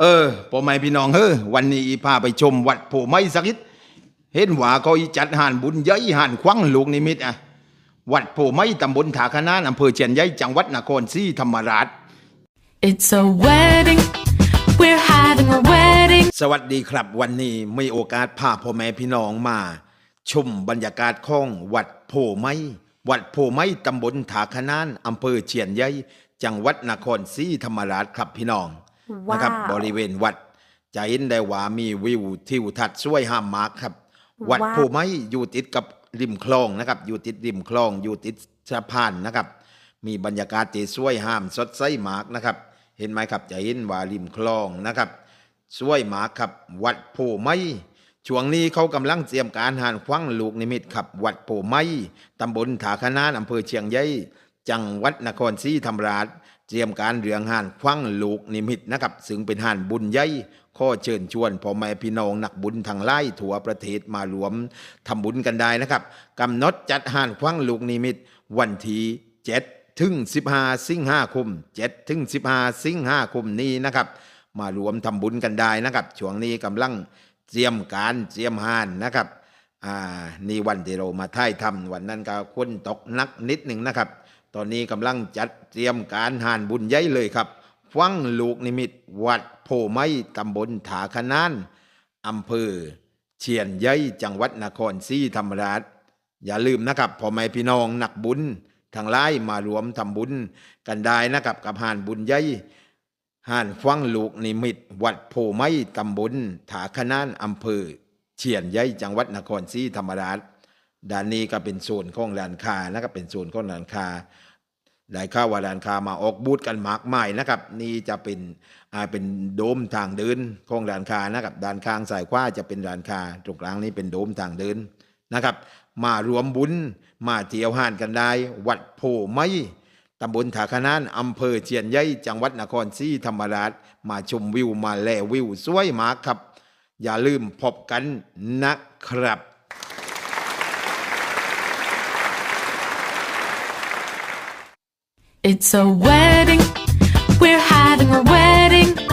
เออพ่อแม่พี่น้องเฮ้อวันนี้อีพาไปชมวัดโพไม้สักนิดเห็นว่าเขาอีจัดหานบุญใหญ่หานควังลูกนิมิตอะวัดโพไม้ตำบลถาคานานอำเภอเชียนใหญ่จังหวัดนครศรีธรรมราช It's a wedding. We're having a wedding. สวัสดีครับวันนี้มีโอกาสพาพ่อแม่พี่น้องมาชมบรรยากาศของวัดโพไม้วัดโพไม้ตำบลถาคานานอำเภอเชียนใหญ่จังหวัดนครศรีธรรมราชครับพี่น้องว้าว นะครับบริเวณวัด จะเห็นได้ว่ามีวิวทิวทัศน์สวยห้ามมากครับ วัดว้าวโพไม้อยู่ติดกับริมคลองนะครับ อยู่ติดริมคลอง อยู่ติดสะพานนะครับ มีบรรยากาศที่สวยห้ามสดใสมากนะครับ เห็นไหมครับจะเห็นว่าริมคลองนะครับสวยมากครับ วัดโพไม้ช่วงนี้เขากำลังเตรียมการหานควังลูกนิมิตครับ วัดโพไม้ตำบลถาคานานอำเภอเชียงใหญ่ จังหวัดนครศรีธรรมราช เตรียมการเรืองหานควังลูกนิมิตนะครับซึ่งเป็นหานบุญใหญ่ข้อเชิญชวนพ่อแม่พี่น้องนักบุญทางไล่ทั่วประเทศมารวมทำบุญกันได้นะครับกำหนดจัดหานควังลูกนิมิต วันที่7ถึง15 สิงหาคม7ถึง15 สิงหาคมนี้นะครับ มารวมทำบุญกันได้นะครับช่วงนี้กำลังเตรียมการเตรียมหานนะครับอ่านี่วันที่เรามาท่ายทำวันนั้นก็คนตกนักนิดหนึ่งนะครับ ตอนนี้กำลังจัดเตรียมการหานบุญใหญ่เลยครับ ฟังลูกนิมิตวัดโพไม้ตำบลถาคนานอำเภอ เชียนใหญ่จังหวัดนครศรีธรรมราช อย่าลืมนะครับพ่อแม่พี่น้องนักบุญทางไลน์มารวมทำบุญกันได้นะครับกับหานบุญใหญ่ห่านฟังลูกนิมิต วัดโพไม้ตำบลถาคนานอำเภอ เชียนใหญ่จังหวัดนครศรีธรรมราช ด้านนี้ก็เป็นโซนของร้านค้านะครับเป็นโซนของร้านค้าได้ข่าวว่าร้านค้ามาออกบูธกันมากมายนะครับ นี่จะเป็นอ่าเป็นโดมทางเดินของร้านค้านะครับด้านข้างสายขวาจะเป็นร้านค้าตรงกลางนี้เป็นโดมทางเดินนะครับ มารวมบุญมาเที่ยวห่านกันได้ วัดโพไม้ตำบลถาคานานอำเภอเชียนใหญ่จังหวัดนครศรีธรรมราช มาชมวิวมาแลวิวสวยมากครับ อย่าลืมพบกันนะครับ It's a wedding. We're having a wedding.